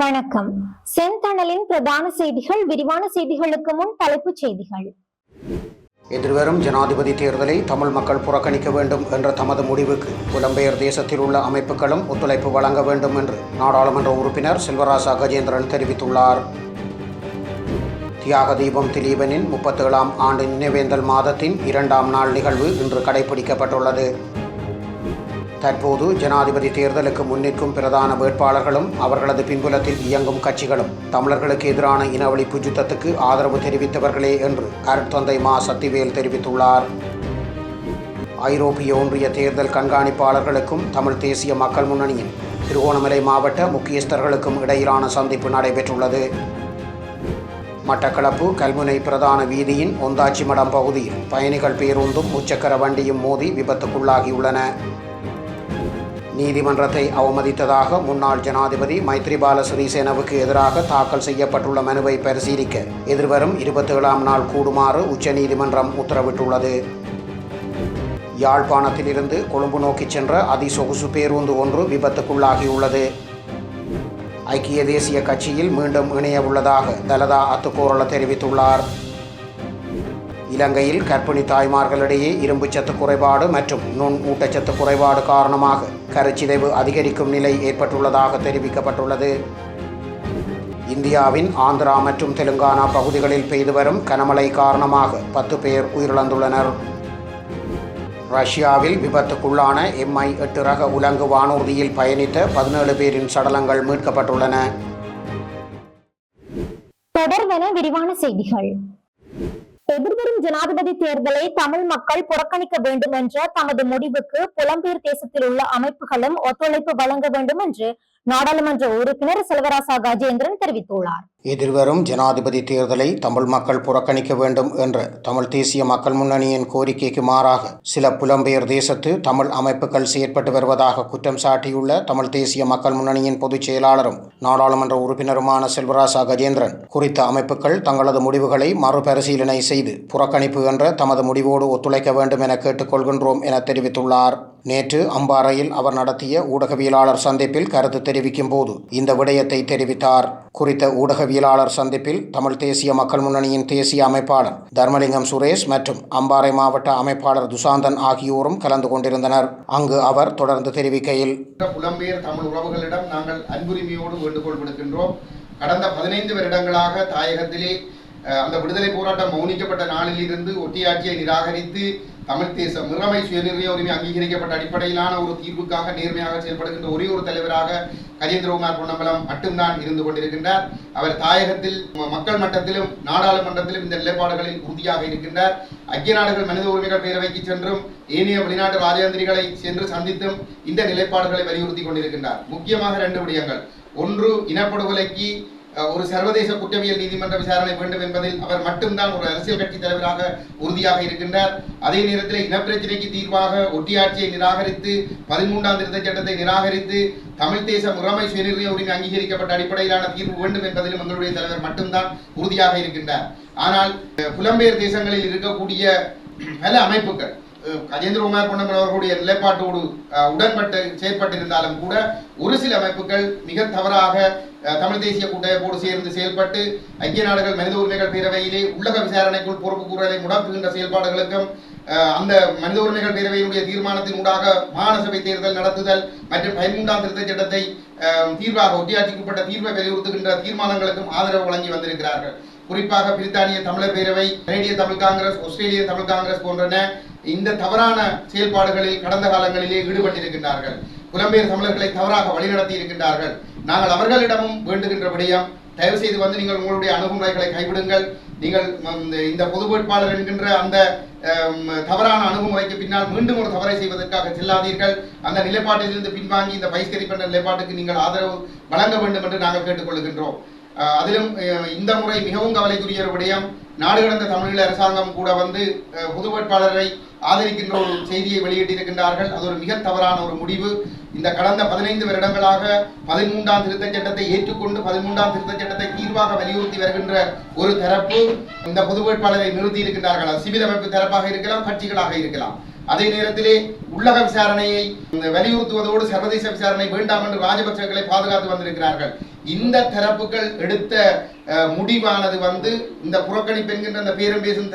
வணக்கம். செந்தணலின் பிரதான செய்திகள் விரிவான செய்திகளுக்கு முன் தலைப்புச் செய்திகள். எதிர்வரும் ஜனாதிபதி தேர்தலை தமிழ் மக்கள் புறக்கணிக்க வேண்டும் என்ற தமது முடிவுக்கு புலம்பெயர் தேசத்தில் உள்ள அமைப்புகளும் ஒத்துழைப்பு வழங்க வேண்டும் என்று நாடாளுமன்ற உறுப்பினர் செல்வராசா கஜேந்திரன் தெரிவித்துள்ளார். தியாக தீபம் திலீபனின் முப்பத்தேழாம் ஆண்டு நினைவேந்தல் மாதத்தின் இரண்டாம் நாள் நிகழ்வு இன்று கடைபிடிக்கப்பட்டுள்ளது. தற்போது ஜனாதிபதி தேர்தலுக்கு முன்னிற்கும் பிரதான வேட்பாளர்களும் அவர்களது பின்புலத்தில் இயங்கும் கட்சிகளும் தமிழர்களுக்கு எதிரான இனவழிப்பு யுத்தத்துக்கு ஆதரவு தெரிவித்தவர்களே என்று அருட்தந்தை மா. சத்திவேல் தெரிவித்துள்ளார். ஐரோப்பிய ஒன்றிய தேர்தல் கண்காணிப்பாளர்களுக்கும் தமிழ் தேசிய மக்கள் முன்னணியின் திருகோணமலை மாவட்ட முக்கியஸ்தர்களுக்கும் இடையிலான சந்திப்பு நடைபெற்றுள்ளது. மட்டக்களப்பு கல்முனை பிரதான வீதியின் ஒந்தாச்சி மடம் பகுதியில் பயணிகள் பேருந்தும் முச்சக்கர வண்டியும் மோதி விபத்துக்குள்ளாகியுள்ளன. நீதிமன்றத்தை அவமதித்ததாக முன்னாள் ஜனாதிபதி மைத்ரிபால சிறிசேனவுக்கு எதிராக தாக்கல் செய்யப்பட்டுள்ள மனுவை பரிசீலிக்க எதிர்வரும் இருபத்தேழாம் நாள் கூடுமாறு உச்சநீதிமன்றம் உத்தரவிட்டுள்ளது. யாழ்ப்பாணத்திலிருந்து கொழும்பு நோக்கிச் சென்ற அதிசொகுசு பேருந்து ஒன்று விபத்துக்குள்ளாகியுள்ளது. ஐக்கிய தேசிய கட்சியில் மீண்டும் இணைய உள்ளதாக தலதா அத்துக்கோரள தெரிவித்துள்ளார். இலங்கையில் கர்ப்பிணி தாய்மார்களிடையே இரும்புச்சத்து குறைபாடு மற்றும் நுண் ஊட்டச்சத்து குறைபாடு காரணமாக கருச்சிதைவு அதிகரிக்கும் நிலை ஏற்பட்டுள்ளதாக தெரிவிக்கப்பட்டுள்ளது. இந்தியாவின் ஆந்திரா மற்றும் தெலுங்கானா பகுதிகளில் பெய்து வரும் கனமழை காரணமாக பத்து பேர் உயிரிழந்துள்ளனர். ரஷ்யாவில் விபத்துக்குள்ளான எம்ஐ எட்டு ரக உலங்கு வானூர்தியில் பயணித்த பதினேழு பேரின் சடலங்கள் மீட்கப்பட்டுள்ளன. தொடர்வன விரிவான செய்திகள். எதிர்வரும் ஜனாதிபதி தேர்தலை தமிழ் மக்கள் புறக்கணிக்க வேண்டும் என்ற தமது முடிவுக்கு புலம்பெயர் தேசத்தில் உள்ள அமைப்புகளும் ஒத்துழைப்பு வழங்க வேண்டும் என்று நாடாளுமன்ற உறுப்பினர் செல்வராசா கஜேந்திரன் தெரிவித்துள்ளார். எதிர்வரும் ஜனாதிபதி தேர்தலை தமிழ் மக்கள் புறக்கணிக்க வேண்டும் என்ற தமிழ் தேசிய மக்கள் முன்னணியின் கோரிக்கைக்கு மாறாக சில புலம்பெயர் தேசத்து தமிழ் அமைப்புகள் செயற்பட்டு வருவதாக குற்றம் சாட்டியுள்ள தமிழ் தேசிய மக்கள் முன்னணியின் பொதுச் செயலாளரும் நாடாளுமன்ற உறுப்பினருமான செல்வராசா கஜேந்திரன் குறித்த அமைப்புகள் தங்களது முடிவுகளை மறுபரிசீலனை செய்து புறக்கணிப்பு என்ற தமது முடிவோடு ஒத்துழைக்க வேண்டும் என கேட்டுக்கொள்கின்றோம் என தெரிவித்துள்ளார். நேற்று அம்பாறையில் அவர் நடத்திய ஊடகவியலாளர் சந்திப்பில் கருத்து தெரிவிக்கும் போது இந்த விடயத்தை தெரிவித்தார். குறித்த ஊடகவியலாளர் சந்திப்பில் தமிழ் தேசிய மக்கள் முன்னணியின் தேசிய அமைப்பாளர் தர்மலிங்கம் சுரேஷ் மற்றும் அம்பாறை மாவட்ட அமைப்பாளர் துசாந்தன் ஆகியோரும் கலந்து கொண்டிருந்தனர். அங்கு அவர் தொடர்ந்து தெரிவிக்கையில் புலம்பெயர் தமிழ் உறவுகளிடம் நாங்கள் அன்புரிமையோடு வேண்டுகோள் விடுக்கின்றோம். கடந்த பதினைந்து வருடங்களாக தாயகத்திலே அந்த விடுதலை போராட்டம் மௌனிக்கப்பட்ட நாளில் இருந்து ஒட்டியாட்சியை நிராகரித்து தமிழ் தேசம் மிறமை சுயநிர்ணய உரிமை அங்கீகரிக்கப்பட்ட அடிப்படையிலான ஒரு தீர்வுக்காக நேர்மையாக செயல்படுகின்ற ஒரே ஒரு தலைவராக கஜேந்திரகுமார் பொன்னம்பலம் மட்டும்தான் இருந்து கொண்டிருக்கின்றார். அவர் தாயகத்தில் மக்கள் மட்டத்திலும் நாடாளுமன்றத்திலும் இந்த நிலைப்பாடுகளில் உறுதியாக இருக்கின்றார். ஐக்கிய நாடுகள் மனித உரிமைகள் பேரவைக்கு சென்றும் ஏனைய வெளிநாட்டு ராஜதந்திரிகளை சென்று சந்தித்தும் இந்த நிலைப்பாடுகளை வலியுறுத்தி கொண்டிருக்கின்றார். முக்கியமாக இரண்டு விடயங்கள். ஒன்று இனப்படுகொலைக்கு ஒரு சர்வதேச குற்றவியல் நீதிமன்ற விசாரணை வேண்டும் என்பதில் அவர் மட்டும்தான் ஒரு அரசியல் கட்சி தலைவராக உறுதியாக இருக்கின்றார். அதே நேரத்தில் இனப்பிரச்சனைக்கு தீர்வாக ஒட்டியாட்சியை நிராகரித்து பதிமூன்றாம் திருத்தச் சட்டத்தை நிராகரித்து தமிழ் தேச முறைமை சுயநிர்ணய உரிமை அங்கீகரிக்கப்பட்ட அடிப்படையிலான தீர்வு வேண்டும் என்பதிலும் எங்களுடைய தலைவர் மட்டும்தான் உறுதியாக இருக்கின்றார். ஆனால் புலம்பெயர் தேசங்களில் இருக்கக்கூடிய பல அமைப்புகள் கஜேந்திரகுமார் பொன்னம்பலம் அவர்களுடைய நிலைப்பாட்டோடு உடன்பட்டு செயற்பட்டிருந்தாலும் கூட ஒரு சில அமைப்புகள் மிக தவறாக தமிழ் தேசிய கூட்டமைப்போடு சேர்ந்து செயல்பட்டு ஐக்கிய நாடுகள் மனித உரிமைகள் பேரவையிலே உள்ளக விசாரணைக்குள் பொறுப்பு கூறலை முடக்குகின்ற செயல்பாடுகளுக்கும் அஹ், அந்த மனித உரிமைகள் பேரவையினுடைய தீர்மானத்தின் ஊடாக மாகாணசபை தேர்தல் நடத்துதல் மற்றும் பதிமூன்றாம் திருத்தச் சட்டத்தை அஹ், தீர்வாக ஒட்டியாட்சிக்கப்பட்ட தீர்வை வலியுறுத்துகின்ற தீர்மானங்களுக்கும் ஆதரவு வழங்கி வந்திருக்கிறார்கள். குறிப்பாக பிரித்தானிய தமிழர் பேரவை கனேடிய தமிழ் காங்கிரஸ் ஆஸ்திரேலிய தமிழ் காங்கிரஸ் போன்றன இந்த தவறான செயல்பாடுகளில் கடந்த காலங்களிலே ஈடுபட்டிருக்கின்றார்கள். புலம்பெயர் தமிழர்களை தவறாக வழிநடத்தி இருக்கின்றார்கள் நாங்கள் அவர்களிடமும் வேண்டுகின்ற விடயம் தயவு செய்து வந்து நீங்கள் உங்களுடைய அணுகுமுறைகளை கைவிடுங்கள். நீங்கள் இந்த- பொது வேட்பாளர் என்கின்ற அந்த தவறான அணுகுமுறைக்கு பின்னால் மீண்டும் ஒரு தவறை செய்வதற்காக செல்லாதீர்கள். அந்த நிலைப்பாட்டிலிருந்து பின்வாங்கி இந்த பகிஷ்கரிப்பென்ற நிலைப்பாட்டுக்கு நீங்கள் ஆதரவு வழங்க வேண்டும் என்று நாங்கள் கேட்டுக்கொள்கின்றோம். அதிலும் இந்த முறை மிகவும் கவலைக்குரிய ஒரு விடயம் நாடு கடந்த தமிழீழ அரசாங்கம் கூட வந்து புது பொது வேட்பாளரை ஆதரிக்கின்ற ஒரு செய்தியை வெளியிட்டிருக்கின்றார்கள். அது ஒரு மிக தவறான ஒரு முடிவு. இந்த கடந்த பதினைந்து வருடங்களாக பதிமூன்றாம் திருத்தச் சட்டத்தை ஏற்றுக்கொண்டு பதிமூன்றாம் திருத்தச் சட்டத்தை தீர்வாக வலியுறுத்தி வருகின்ற ஒரு தரப்பு இந்த பொது வேட்பாளரை நிறுத்தி இருக்கின்றார்கள் சிவில் அமைப்பு தரப்பாக இருக்கலாம் கட்சிகளாக இருக்கலாம். அதே நேரத்திலே உள்ளக விசாரணையை வலியுறுத்துவதோடு சர்வதேச விசாரணை வேண்டாம் என்று ராஜபக்சேக்களை பாதுகாத்து வந்திருக்கிறார்கள். இந்த தரப்புகள் எடுத்த முடிவானது வந்து இந்த புறக்கணிப்பு என்கின்ற அந்த பேரும் பேசும்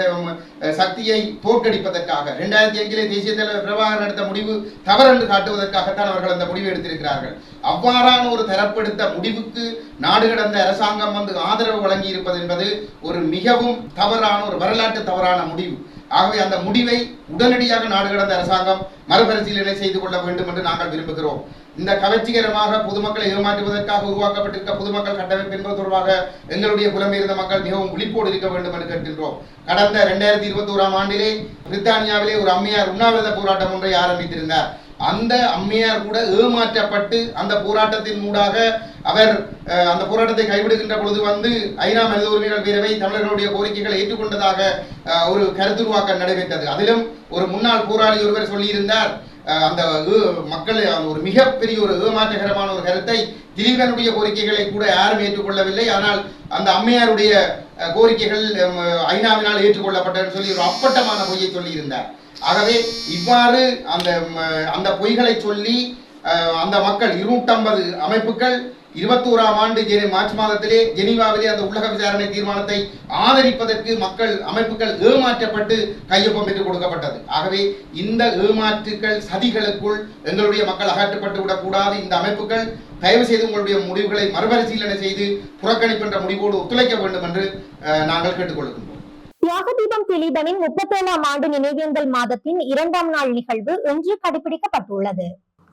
சக்தியை தோற்கடிப்பதற்காக ரெண்டாயிரத்தி அஞ்சிலே தேசிய தலைவர் பிரபாகர் எடுத்த முடிவு தவறு என்று காட்டுவதற்காகத்தான் அவர்கள் அந்த முடிவு எடுத்திருக்கிறார்கள். அவ்வாறான ஒரு தரப்படுத்த முடிவுக்கு நாடு கடந்த அரசாங்கம் வந்து ஆதரவு வழங்கி இருப்பது என்பது ஒரு மிகவும் தவறான ஒரு வரலாற்று தவறான முடிவு. ஆகவே அந்த முடிவை உடனடியாக நாடு கடந்த அரசாங்கம் மறுபரிசீலனை செய்து கொள்ள வேண்டும் என்று நாங்கள் விரும்புகிறோம். இந்த கவர்ச்சிகரமாக பொதுமக்களை ஏமாற்றுவதற்காக உருவாக்கப்பட்டிருக்க பொதுமக்கள் கட்டமைப்பு என்பது தொடர்பாக எங்களுடைய புலம்பெயர்ந்த மக்கள் மிகவும் விழிப்போடு இருக்க வேண்டும் என்று கேட்கின்றோம். கடந்த இரண்டாயிரத்தி இருபத்தி ஓராம் ஆண்டிலே பிரித்தானியாவிலே ஒரு அம்மையார் உண்ணாவிரத போராட்டம் ஒன்றை ஆரம்பித்திருந்தார். அந்த அம்மையார் கூட ஏமாற்றப்பட்டு அந்த போராட்டத்தின் மூடாக அவர் அந்த போராட்டத்தை கைவிடுகின்ற பொழுது வந்து ஐநா மனித உரிமைகள் பேரவை தமிழர்களுடைய கோரிக்கைகளை ஏற்றுக்கொண்டதாக ஒரு கருத்துருவாக்கம் நடைபெற்றது. அதிலும் ஒரு முன்னாள் போராளி ஒருவர் சொல்லியிருந்தார் அஹ், அந்த மக்கள் ஒரு மிகப்பெரிய ஒரு ஏமாற்றகரமான ஒரு கருத்தை திலீபனுடைய கோரிக்கைகளை கூட யாரும் ஏற்றுக்கொள்ளவில்லை. ஆனால் அந்த அம்மையாருடைய கோரிக்கைகள் ஐநாவினால் ஏற்றுக்கொள்ளப்பட்டதுன்னு சொல்லி ஒரு அப்பட்டமான பொய்யை சொல்லியிருந்தார். ஆகவே இவ்வாறு அந்த அந்த பொய்களை சொல்லி அந்த மக்கள் இருநூற்றம்பது அமைப்புகள் இருபத்தோராம் ஆண்டு ஜெனி மார்ச் மாதத்திலே ஜெனீவாவிலே அந்த உலக விசாரணை தீர்மானத்தை ஆதரிப்பதற்கு மக்கள் அமைப்புகள் ஏமாற்றப்பட்டு கையொப்பம் பெற்றுக் கொடுக்கப்பட்டது. ஆகவே இந்த ஏமாற்றுக்கள் சதிகளுக்குள் எங்களுடைய மக்கள் அகற்றப்பட்டு விடக்கூடாது. இந்த அமைப்புகள் தயவு செய்து உங்களுடைய முடிவுகளை மறுபரிசீலனை செய்து புறக்கணிப்பு என்ற முடிவோடு ஒத்துழைக்க வேண்டும் என்று நாங்கள் கேட்டுக்கொள்கின்றோம். தியாகதீபம் திலீபனின் முப்பத்தேழாம் ஆண்டு நினைவேந்தல் மாதத்தின் இரண்டாம் நாள் நிகழ்வு இன்று கடைபிடிக்கப்பட்டுள்ளது.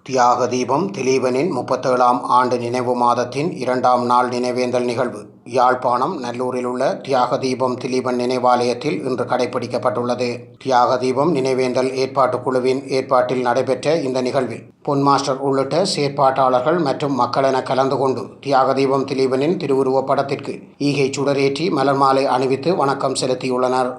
தியாக தீபம் திலீபனின் முப்பத்தேழாம் ஆண்டு நினைவு மாதத்தின் இரண்டாம் நாள் நினைவேந்தல் நிகழ்வு. யாழ்ப்பாணம் நல்லூரில் உள்ள தியாக தீபம் திலீபன் நினைவாலயத்தில் இன்று கடைபிடிக்கப்பட்டுள்ளது. தியாக தீபம் நினைவேந்தல் ஏற்பாட்டுக் குழுவின் ஏற்பாட்டில் நடைபெற்ற இந்த நிகழ்வில் பொன் மாஸ்டர் உள்ளிட்ட செயற்பாட்டாளர்கள் மற்றும் மக்கள் என கலந்து கொண்டு தியாக தீபம் திலீபனின் திருவுருவப் படத்திற்கு ஈகை சுடரேற்றி மலர் மாலை அணிவித்து வணக்கம் செலுத்தியுள்ளனர்.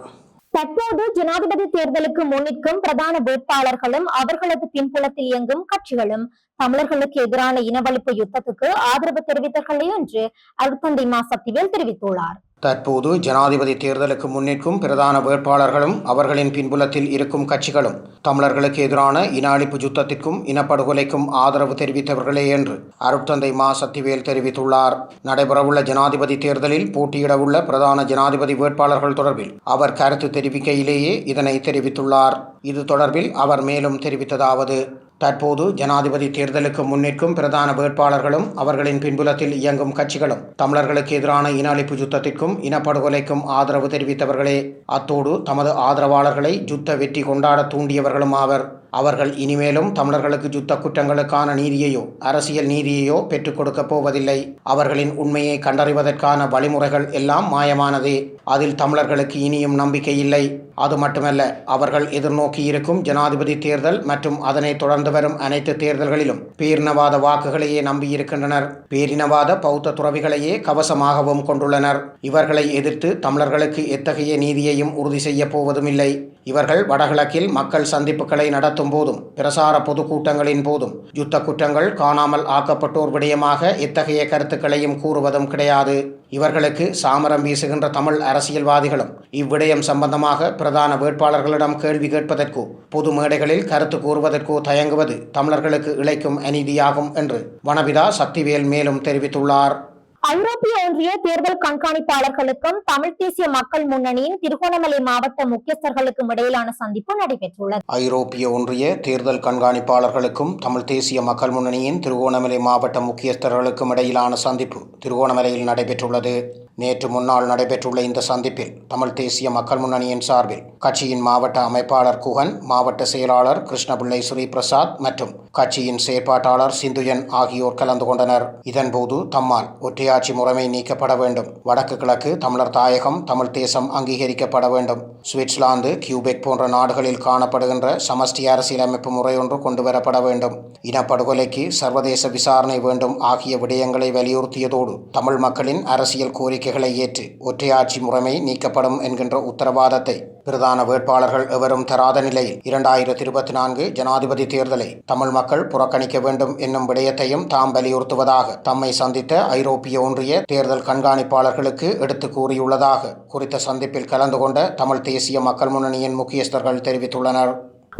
தற்போது ஜனாதிபதி தேர்தலுக்கு முன்னிற்கும் பிரதான வேட்பாளர்களும் அவர்களது பின்புலத்தில் இயங்கும் கட்சிகளும் தமிழர்களுக்கு எதிரான இனவழிப்பு யுத்தத்துக்கு ஆதரவு தெரிவித்தார்கள் என்று அருத்தந்தை மா சக்திவேல் தெரிவித்துள்ளார். தற்போது ஜனாதிபதி தேர்தலுக்கு முன்னிற்கும் பிரதான வேட்பாளர்களும் அவர்களின் பின்புலத்தில் இருக்கும் கட்சிகளும் தமிழர்களுக்கு எதிரான இன அழிப்பு யுத்தத்திற்கும் இனப்படுகொலைக்கும் ஆதரவு தெரிவித்தவர்களே என்று அருட்தந்தை மா. சத்திவேல் தெரிவித்துள்ளார். நடைபெறவுள்ள ஜனாதிபதி தேர்தலில் போட்டியிடவுள்ள பிரதான ஜனாதிபதி வேட்பாளர்கள் தொடர்பில் அவர் கருத்து தெரிவிக்கையிலேயே இதனை தெரிவித்துள்ளார். இது தொடர்பில் அவர் மேலும் தெரிவித்ததாவது தற்போது ஜனாதிபதி தேர்தலுக்கு முன்னிற்கும் பிரதான வேட்பாளர்களும் அவர்களின் பின்புலத்தில் இயங்கும் கட்சிகளும் தமிழர்களுக்கு எதிரான இன அழிப்பு யுத்தத்திற்கும் இனப்படுகொலைக்கும் ஆதரவு தெரிவித்தவர்களே. அத்தோடு தமது ஆதரவாளர்களை யுத்த வெற்றி கொண்டாட தூண்டியவர்களும் ஆவர். அவர்கள் இனிமேலும் தமிழர்களுக்கு யுத்த குற்றங்களுக்கான நீதியையோ அரசியல் நீதியையோ பெற்றுக் கொடுக்கப் போவதில்லை. அவர்களின் உண்மையை கண்டறிவதற்கான வழிமுறைகள் எல்லாம் மாயமானதே. அதில் தமிழர்களுக்கு இனியும் நம்பிக்கை இல்லை. அது மட்டுமல்ல அவர்கள் எதிர்நோக்கி இருக்கும் ஜனாதிபதி தேர்தல் மற்றும் அதனை தொடர்ந்து வரும் அனைத்து தேர்தல்களிலும் பேரினவாத வாக்குகளையே நம்பியிருக்கின்றனர். பேரினவாத பௌத்த துறவிகளையே கவசமாகவும் கொண்டுள்ளனர். இவர்களை எதிர்த்து தமிழர்களுக்கு எத்தகைய நீதியையும் உறுதி செய்யப்போவதும் இல்லை இவர்கள் வடகிழக்கில் மக்கள் சந்திப்புகளை நடத்தும் போதும். பிரசார பொதுக்கூட்டங்களின் போதும். யுத்த குற்றங்கள் காணாமல் ஆக்கப்பட்டோர் விடயமாக இத்தகைய கருத்துக்களையும் கூறுவதும் கிடையாது. இவர்களுக்கு சாமரம் வீசுகின்ற தமிழ் அரசியல்வாதிகளும் இவ்விடயம் சம்பந்தமாக பிரதான வேட்பாளர்களிடம் கேள்வி கேட்பதற்கோ பொது மேடைகளில் கருத்து கூறுவதற்கோ தயங்குவது தமிழர்களுக்கு இழைக்கும் அநீதியாகும் என்று வனவிதா சக்திவேல் மேலும் தெரிவித்துள்ளார். ஐரோப்பிய ஒன்றிய தேர்தல் கண்காணிப்பாளர்களுக்கும் தமிழ் தேசிய மக்கள் முன்னணியின் திருகோணமலை மாவட்ட முக்கியஸ்தர்களுக்கும் இடையிலான சந்திப்பு நடைபெற்றுள்ளது. ஐரோப்பிய ஒன்றிய தேர்தல் கண்காணிப்பாளர்களுக்கும் தமிழ் தேசிய மக்கள் முன்னணியின் திருகோணமலை மாவட்ட முக்கியஸ்தர்களுக்கும் இடையிலான சந்திப்பு திருகோணமலையில் நடைபெற்றுள்ளது. நேற்று முன்னாள் நடைபெற்றுள்ள இந்த சந்திப்பில் தமிழ் தேசிய மக்கள் முன்னணியின் சார்பில் கட்சியின் மாவட்ட அமைப்பாளர் குகன் மாவட்ட செயலாளர் கிருஷ்ணபிள்ளை ஸ்ரீபிரசாத் மற்றும் கட்சியின் செயற்பாட்டாளர் சிந்துயன் ஆகியோர் கலந்து கொண்டனர். இதன்போது தம்மால் ஆட்சி முறைமை நீக்கப்பட வேண்டும். வடக்கு கிழக்கு தமிழர் தாயகம் தமிழ் தேசம் அங்கீகரிக்கப்பட வேண்டும். சுவிட்சர்லாந்து கியூபெக் போன்ற நாடுகளில் காணப்படுகின்ற சமஷ்டி அரசியலமைப்பு முறையொன்று கொண்டுவரப்பட வேண்டும். இனப்படுகொலைக்கு சர்வதேச விசாரணை வேண்டும் ஆகிய விடயங்களை வலியுறுத்தியதோடு தமிழ் மக்களின் அரசியல் கோரிக்கைகளை ஏற்று ஒற்றையாட்சி முறைமை நீக்கப்படும் என்கின்ற உத்தரவாதத்தை பிரதான வேட்பாளர்கள் எவரும் தராத நிலையில் இரண்டாயிரத்தி இருபத்தி நான்கு ஜனாதிபதி தேர்தலை தமிழ் மக்கள் புறக்கணிக்க வேண்டும் என்னும் விடயத்தையும் தாம் வலியுறுத்துவதாக தம்மை சந்தித்த ஐரோப்பிய ஒன்றிய தேர்தல் கண்காணிப்பாளர்களுக்கு எடுத்து கூறியுள்ளதாக குறித்த சந்திப்பில் கலந்து கொண்ட தமிழ் தேசிய மக்கள் முன்னணியின் முக்கியஸ்தர்கள் தெரிவித்துள்ளனர்.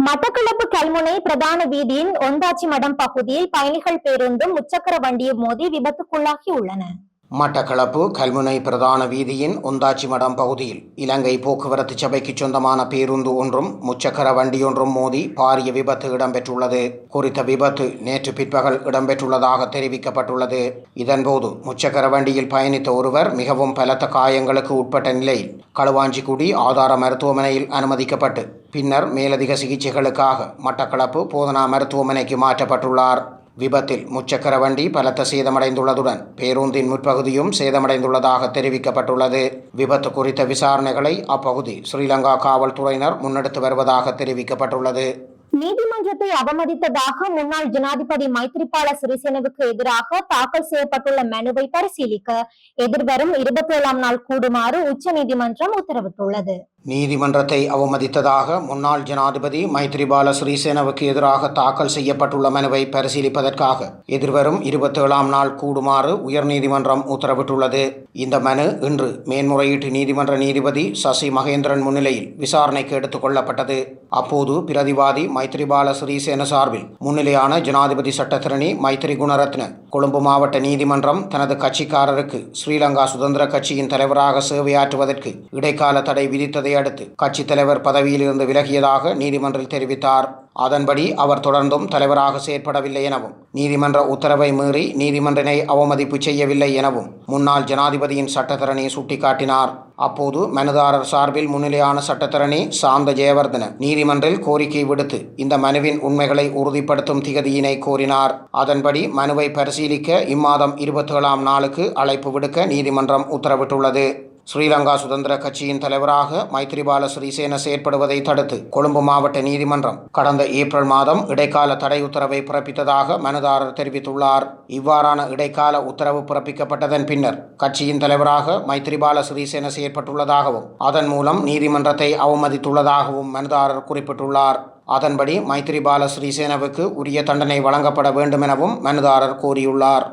மட்டக்களப்பு கல்முனை பிரதான வீதியின் ஒந்தாச்சி மடம் பகுதியில் பயணிகள் பேருந்தும் முச்சக்கர வண்டியும் மோதி விபத்துக்குள்ளாகி உள்ளன. மட்டக்களப்பு கல்முனை பிரதான வீதியின் உந்தாச்சி மடம் பகுதியில் இலங்கை போக்குவரத்து சபைக்கு சொந்தமான பேருந்து ஒன்றும் முச்சக்கர வண்டியொன்றும் மோதி பாரிய விபத்து இடம்பெற்றுள்ளது. குறித்த விபத்து நேற்று பிற்பகல் இடம்பெற்றுள்ளதாக தெரிவிக்கப்பட்டுள்ளது. இதன்போது முச்சக்கர வண்டியில் பயணித்த ஒருவர் மிகவும் பலத்த காயங்களுக்கு உட்பட்ட நிலையில் களுவாஞ்சிக்குடி ஆதார மருத்துவமனையில் அனுமதிக்கப்பட்டு பின்னர் மேலதிக சிகிச்சைகளுக்காக மட்டக்களப்பு போதனா மருத்துவமனைக்கு மாற்றப்பட்டுள்ளார். விபத்தில் முச்சக்கர வண்டி பலத்த சேதமடைந்துள்ளதுடன் பேருந்தின் முற்பகுதியும் சேதமடைந்துள்ளதாக தெரிவிக்கப்பட்டுள்ளது. விபத்து குறித்த விசாரணைகளை அப்பகுதி ஸ்ரீலங்கா காவல்துறையினர் முன்னெடுத்து வருவதாக தெரிவிக்கப்பட்டுள்ளது. நீதிமன்றத்தை அவமதித்ததாக முன்னாள் ஜனாதிபதி மைத்ரிபால சிறிசேனவுக்கு எதிராக தாக்கல் செய்யப்பட்டுள்ள மனுவை பரிசீலிக்க எதிர்வரும் இருபத்தி ஏழாம் நாள் கூடுமாறு உச்சநீதிமன்றம் உத்தரவிட்டுள்ளது. நீதிமன்றத்தை அவமதித்ததாக முன்னாள் ஜனாதிபதி மைத்ரிபால சிறிசேனவுக்கு எதிராக தாக்கல் செய்யப்பட்டுள்ள மனுவை பரிசீலிப்பதற்காக எதிர்வரும் இருபத்தேழாம் நாள் கூடுமாறு உயர்நீதிமன்றம் உத்தரவிட்டுள்ளது. இந்த மனு இன்று மேன்முறையீட்டு நீதிமன்ற நீதிபதி சசி மகேந்திரன் முன்னிலையில் விசாரணைக்கு எடுத்துக் கொள்ளப்பட்டது. அப்போது பிரதிவாதி மைத்ரிபால சிறிசேன சார்பில் முன்னிலையான ஜனாதிபதி சட்டத்திரணி மைத்ரி குணரத்ன கொழும்பு மாவட்ட நீதிமன்றம் தனது கட்சிக்காரருக்கு ஸ்ரீலங்கா சுதந்திர கட்சியின் தலைவராக சேவையாற்றுவதற்கு இடைக்கால தடை விதித்ததை அடுத்து கட்சித் தலைவர் பதவியிலிருந்து விலகியதாக நீதிமன்றில் தெரிவித்தார். அதன்படி அவர் தொடர்ந்தும் தலைவராக செயற்படவில்லை எனவும் நீதிமன்ற உத்தரவை மீறி நீதிமன்றனை அவமதிப்பு செய்யவில்லை எனவும் முன்னாள் ஜனாதிபதியின் சட்டத்தரணி சுட்டிக்காட்டினார். அப்போது மனுதாரர் சார்பில் முன்னிலையான சட்டத்தரணி சாந்த ஜெயவர்தன நீதிமன்றில் கோரிக்கை விடுத்து இந்த மனுவின் உண்மைகளை உறுதிப்படுத்தும் திகதியினை கோரினார். அதன்படி மனுவை பரிசீலிக்க இம்மாதம் இருபத்தேழாம் நாளுக்கு அழைப்பு விடுக்க நீதிமன்றம் உத்தரவிட்டுள்ளது. ஸ்ரீலங்கா சுதந்திர கட்சியின் தலைவராக மைத்ரிபால சிறிசேன செயற்படுவதை தடுத்து கொழும்பு மாவட்ட நீதிமன்றம் கடந்த ஏப்ரல் மாதம் இடைக்கால தடை உத்தரவை பிறப்பித்ததாக மனுதாரர் தெரிவித்துள்ளார். இவ்வாறான இடைக்கால உத்தரவு பிறப்பிக்கப்பட்டதன் பின்னர் கட்சியின் தலைவராக மைத்ரிபால சிறிசேன செயற்பட்டுள்ளதாகவும் அதன் மூலம் நீதிமன்றத்தை அவமதித்துள்ளதாகவும் மனுதாரர் குறிப்பிட்டுள்ளார். அதன்படி மைத்ரிபால சிறிசேனவுக்கு உரிய தண்டனை வழங்கப்பட வேண்டும் எனவும் மனுதாரர் கூறியுள்ளார்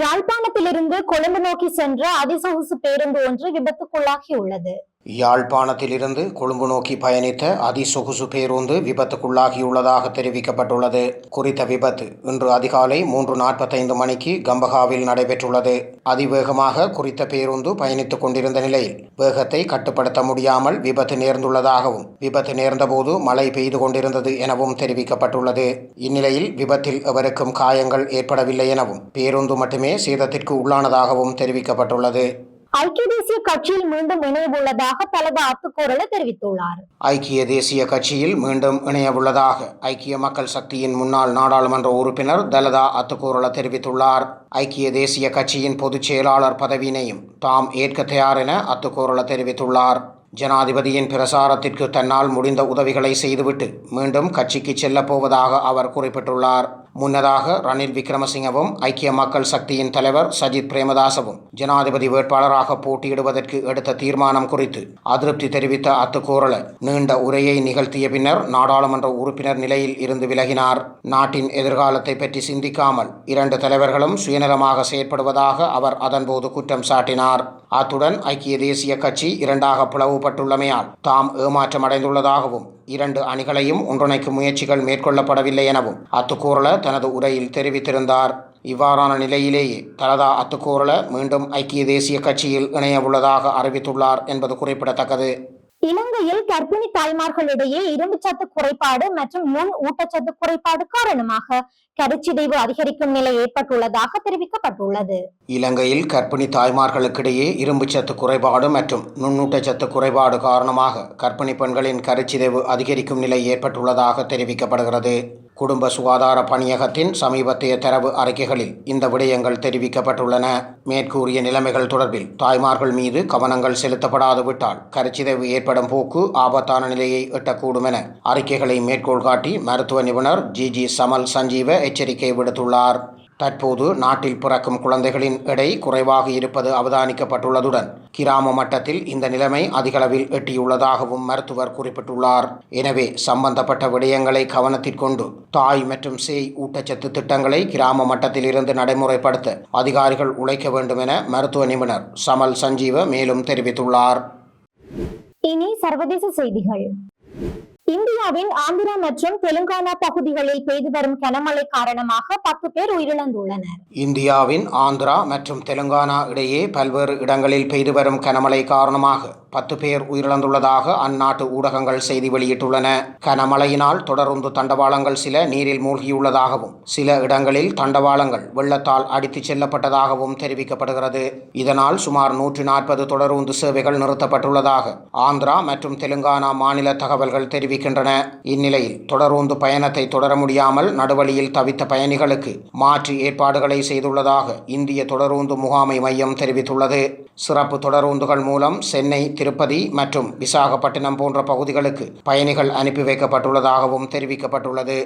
ஜாழ்ப்பாணத்திலிருந்து கொழும்பு நோக்கி சென்ற அதிசொகுசு பேருந்து ஒன்று விபத்துக்குள்ளாகியுள்ளது. யாழ்ப்பாணத்திலிருந்து கொழும்பு நோக்கி பயணித்த அதிசொகுசு பேருந்து விபத்துக்குள்ளாகியுள்ளதாக தெரிவிக்கப்பட்டுள்ளது. குறித்த விபத்து இன்று அதிகாலை மூன்று நாற்பத்தைந்து மணிக்கு கம்பகாவில் நடைபெற்றுள்ளது. அதிவேகமாக குறித்த பேருந்து பயணித்துக் கொண்டிருந்த நிலையில் வேகத்தை கட்டுப்படுத்த முடியாமல் விபத்து நேர்ந்துள்ளதாகவும் விபத்து நேர்ந்தபோது மழை பெய்து கொண்டிருந்தது எனவும் தெரிவிக்கப்பட்டுள்ளது. இந்நிலையில் விபத்தில் எவருக்கும் காயங்கள் ஏற்படவில்லை எனவும் பேருந்து மட்டுமே சேதத்திற்கு உள்ளானதாகவும் தெரிவிக்கப்பட்டுள்ளது. ஐக்கிய தேசிய கட்சியில் மீண்டும் இணையவுள்ளதாக தலதா அத்துக்கோரல தெரிவித்துள்ளார். ஐக்கிய தேசிய கட்சியில் மீண்டும் இணையவுள்ளதாக ஐக்கிய மக்கள் சக்தியின் முன்னாள் நாடாளுமன்ற உறுப்பினர் தலதா அத்துக்கூரல தெரிவித்துள்ளார். ஐக்கிய தேசிய கட்சியின் பொதுச் செயலாளர் பதவியினையும் தாம் ஏற்க தயார் என அத்துக்கூரல தெரிவித்துள்ளார். ஜனாதிபதியின் பிரசாரத்திற்கு தன்னால் முடிந்த உதவிகளை செய்துவிட்டு மீண்டும் கட்சிக்கு செல்லப் போவதாக அவர் குறிப்பிட்டுள்ளார். முன்னதாக ரணில் விக்ரமசிங்கவும் ஐக்கிய மக்கள் சக்தியின் தலைவர் சஜித் பிரேமதாசவும் ஜனாதிபதி வேட்பாளராக போட்டியிடுவதற்கு எடுத்த தீர்மானம் குறித்து அதிருப்தி தெரிவித்த அத்துக்கூறல நீண்ட உரையை நிகழ்த்திய பின்னர் நாடாளுமன்ற உறுப்பினர் நிலையில் இருந்து விலகினார். நாட்டின் எதிர்காலத்தை பற்றி சிந்திக்காமல் இரண்டு தலைவர்களும் சுயநலமாக செயற்படுவதாக அவர் அதன்போது குற்றம் சாட்டினார். அத்துடன் ஐக்கிய தேசிய கட்சி இரண்டாக பிளவுபட்டுள்ளமையால் தாம் ஏமாற்றமடைந்துள்ளதாகவும் இரண்டு அணிகளையும் ஒன்றிணைக்கும் முயற்சிகள் மேற்கொள்ளப்படவில்லை எனவும் அத்துக்கூறல தனது உரையில் தெரிவித்திருந்தார். இவ்வாறான நிலையிலேயே தலதா அத்துக்கூறல மீண்டும் ஐக்கிய தேசிய கட்சியில் இணைய உள்ளதாக அறிவித்துள்ளார் என்பது குறிப்பிடத்தக்கது. இலங்கையில் கர்ப்பிணி தாய்மார்களிடையே இரும்புச்சத்து குறைபாடு மற்றும் நுண் ஊட்டச்சத்து குறைபாடு காரணமாக கருச்சிதைவு அதிகரிக்கும் நிலை ஏற்பட்டுள்ளதாக தெரிவிக்கப்பட்டுள்ளது. இலங்கையில் கர்ப்பிணி தாய்மார்களுக்கிடையே இரும்புச்சத்து குறைபாடு மற்றும் நுண்ணூட்டச்சத்து குறைபாடு காரணமாக கர்ப்பிணி பெண்களின் கருச்சிதைவு அதிகரிக்கும் நிலை ஏற்பட்டுள்ளதாக தெரிவிக்கப்படுகிறது. குடும்ப சுகாதார பணியகத்தின் சமீபத்திய தரவு அறிக்கைகளில் இந்த விடயங்கள் தெரிவிக்கப்பட்டுள்ளன. மேற்கூறிய நிலைமைகள் தொடர்பில் தாய்மார்கள் மீது கவனங்கள் செலுத்தப்படாது விட்டால் கருச்சிதைவு ஏற்படும் போக்கு ஆபத்தான நிலையை எட்டக்கூடும் என அறிக்கைகளை மேற்கோள் காட்டி மருத்துவ நிபுணர் ஜி. ஜி. சமல் சஞ்சீவ எச்சரிக்கை விடுத்துள்ளார். தற்போது நாட்டில் பிறக்கும் குழந்தைகளின் எடை குறைவாக இருப்பது அவதானிக்கப்பட்டுள்ளதுடன் கிராம மட்டத்தில் இந்த நிலைமை அதிகளவில் எட்டியுள்ளதாகவும் மருத்துவர் குறிப்பிட்டுள்ளார். எனவே சம்பந்தப்பட்ட விடயங்களை கவனத்திற்கொண்டு தாய் மற்றும் சேய் ஊட்டச்சத்து திட்டங்களை கிராம மட்டத்தில் இருந்து நடைமுறைப்படுத்த அதிகாரிகள் உழைக்க வேண்டும் என மருத்துவ நிபுணர் சமல் சஞ்சீவ மேலும் தெரிவித்துள்ளார். இனி சர்வதேச செய்திகள். இந்தியாவின் ஆந்திரா மற்றும் தெலுங்கானா பகுதிகளில் பெய்து வரும் கனமழை காரணமாக பத்து பேர் உயிரிழந்துள்ளனர். இந்தியாவின் ஆந்திரா மற்றும் தெலுங்கானா இடையே பல்வேறு இடங்களில் பெய்து வரும் கனமழை காரணமாக பத்து பேர் உயிரிழந்துள்ளதாக அந்நாட்டு ஊடகங்கள் செய்தி வெளியிட்டுள்ளன. கனமழையினால் தொடருந்து தண்டவாளங்கள் சில நீரில் மூழ்கியுள்ளதாகவும் சில இடங்களில் தண்டவாளங்கள் வெள்ளத்தால் அடித்துச் செல்லப்பட்டதாகவும் தெரிவிக்கப்படுகிறது. இதனால் சுமார் நூற்றி நாற்பது தொடருந்து சேவைகள் நிறுத்தப்பட்டுள்ளதாக ஆந்திரா மற்றும் தெலுங்கானா மாநில தகவல்கள் தெரிவிக்கின்றன இந்நிலையில் தொடருந்து பயணத்தை தொடர முடியாமல் நடுவழியில் தவித்த பயணிகளுக்கு மாற்று ஏற்பாடுகளை செய்துள்ளதாக இந்திய தொடருந்து முகாமை மையம் தெரிவித்துள்ளது. சிறப்பு தொடருந்துகள் மூலம் சென்னை திருப்பதி மற்றும் விசாகப்பட்டினம் போன்ற பகுதிகளுக்கு பயணிகள் அனுப்பி வைக்கப்பட்டுள்ளதாகவும் தெரிவிக்கப்பட்டுள்ளது.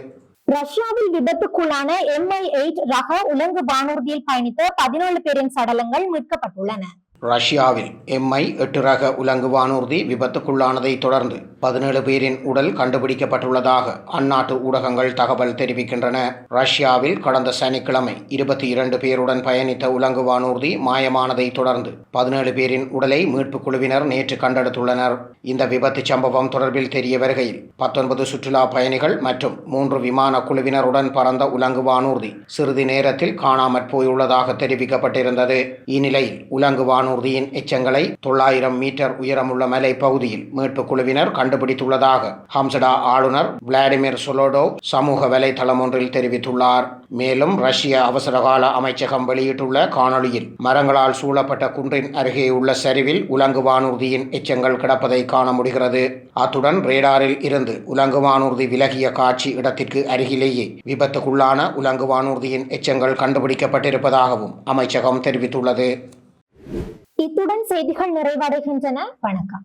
ரஷ்யாவில் விபத்துக்குள்ளான எம்ஐ எயிட் ரக உலங்கு வானூர்தியில் பயணித்த பதினேழு பேரின் சடலங்கள் மீட்கப்பட்டுள்ளன. ரஷ்யாவில் எம்ஐ எட்டு ரக உலங்கு வானூர்தி விபத்துக்குள்ளானதைத் தொடர்ந்து பதினேழு பேரின் உடல் கண்டுபிடிக்கப்பட்டுள்ளதாக அந்நாட்டு ஊடகங்கள் தகவல் தெரிவிக்கின்றன. ரஷ்யாவில் கடந்த சனிக்கிழமை இருபத்தி இரண்டு பேருடன் பயணித்த உலங்கு வானூர்தி மாயமானதை தொடர்ந்து பதினேழு பேரின் உடலை மீட்புக் குழுவினர் நேற்று கண்டெடுத்துள்ளனர். இந்த விபத்து சம்பவம் தொடர்பில் தெரிய வருகையில் பத்தொன்பது சுற்றுலா பயணிகள் மற்றும் மூன்று விமான குழுவினருடன் பறந்த உலங்கு வானூர்தி சிறிது நேரத்தில் காணாமற் போயுள்ளதாக தெரிவிக்கப்பட்டிருந்தது. இந்நிலையில் உலங்கு வானூர்தியின் எச்சங்களை தொள்ளாயிரம் மீட்டர் உயரமுள்ள மலை பகுதியில் மீட்புக் குழுவினர் கண்டுபிடித்துள்ளதாக ஹம்சடா ஆளுநர் விளாடிமிர் சொலோடோ சமூக வலைதளம் ஒன்றில் தெரிவித்துள்ளார். மேலும் ரஷ்ய அவசரகால அமைச்சகம் வெளியிட்டுள்ள காணொளியில் மரங்களால் சூழப்பட்ட குன்றின் அருகே உள்ள சரிவில் உலங்கு வானூர்தியின் எச்சங்கள் கிடப்பதை காண முடிகிறது. அத்துடன் ரேடாரில் இருந்து உலங்கு வானூர்தி விலகிய காட்சி இடத்திற்கு அருகிலேயே விபத்துக்குள்ளான உலங்கு வானூர்தியின் எச்சங்கள் கண்டுபிடிக்கப்பட்டிருப்பதாகவும் அமைச்சகம் தெரிவித்துள்ளது. இத்துடன் செய்திகள் நிறைவடைகின்றன. வணக்கம்.